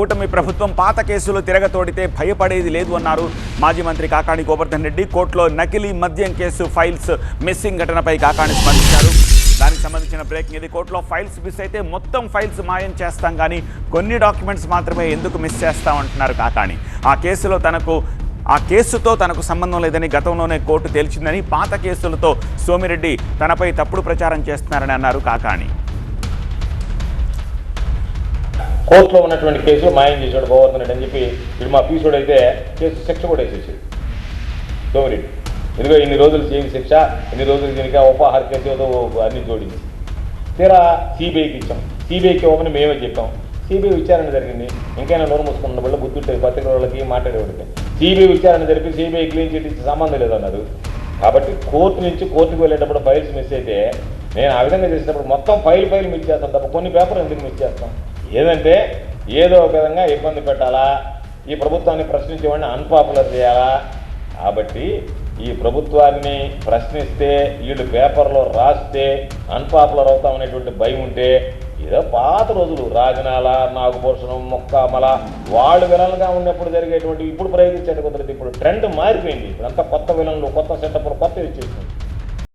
కూటమి ప్రభుత్వం పాత కేసులు తిరగతోడితే భయపడేది లేదు అన్నారు మాజీ మంత్రి కాకాణి గోవర్ధన్ రెడ్డి. కోర్టులో నకిలీ మద్యం కేసు ఫైల్స్ మిస్సింగ్ ఘటనపై కాకాణి స్పందించారు. దానికి సంబంధించిన బ్రేకింగ్ ఇది. కోర్టులో ఫైల్స్ మిస్ అయితే మొత్తం ఫైల్స్ మాయం చేస్తాం కానీ కొన్ని డాక్యుమెంట్స్ మాత్రమే ఎందుకు మిస్ చేస్తామంటున్నారు కాకాణి. ఆ కేసులో తనకు ఆ కేసుతో తనకు సంబంధం లేదని గతంలోనే కోర్టు తేల్చిందని పాత కేసులతో సోమిరెడ్డి తనపై తప్పుడు ప్రచారం చేస్తున్నారని అన్నారు కాకాణి. కోర్టులో ఉన్నటువంటి కేసులు మాయం చేశాడు గోవర్ధన్ రెడ్డి అని చెప్పి ఇప్పుడు మా పీసుడు అయితే కేసు శిక్ష కూడా వేసేసాడు. సోమిరెడ్డి. ఎందుకో ఇన్ని రోజులు జైలు శిక్ష ఇన్ని రోజులు దీనికి ఉపాహార కేసు ఏదో అన్ని జోడించి. తీరా సిబిఐకి ఇచ్చాం. సిబిఐకి ఇవ్వమని మేమే చెప్పాం. సిబిఐ విచారణ జరిగింది. ఇంకైనా నోరు మూసుకున్న వాళ్ళు బుద్ధి ఉంటుంది పత్రికల వాళ్ళకి మాట్లాడేవాడికి. సిబిఐ విచారణ జరిపి సిబిఐ క్లీన్ చిట్ ఇచ్చే సంబంధం లేదన్నారు. కాబట్టి కోర్టు నుంచి కోర్టుకు వెళ్ళేటప్పుడు ఫైల్స్ మిస్ అయితే నేను ఆ విధంగా చేసినప్పుడు మొత్తం ఫైల్ ఫైల్ మిస్ చేస్తాను తప్ప కొన్ని పేపర్ ఎందుకు మిస్ చేస్తాం? ఏదంటే ఏదో ఒక విధంగా ఇబ్బంది పెట్టాలా? ఈ ప్రభుత్వాన్ని ప్రశ్నించేవాడిని అన్పాపులర్ చేయాలా? కాబట్టి ఈ ప్రభుత్వాన్ని ప్రశ్నిస్తే వీళ్ళు పేపర్లో రాస్తే అన్పాపులర్ అవుతామనేటువంటి భయం ఉంటే ఏదో పాత రోజులు. రాజనాల నాగభూషణం మొక్కమల వాళ్ళు విలన్గా ఉన్నప్పుడు జరిగేటువంటి ఇప్పుడు ప్రయోగించేది కుదరదు. ఇప్పుడు ట్రెండ్ మారిపోయింది. ఇప్పుడంతా కొత్త విలన్లు కొత్త సెటప్లు కొత్త ఇచ్చేస్తుంది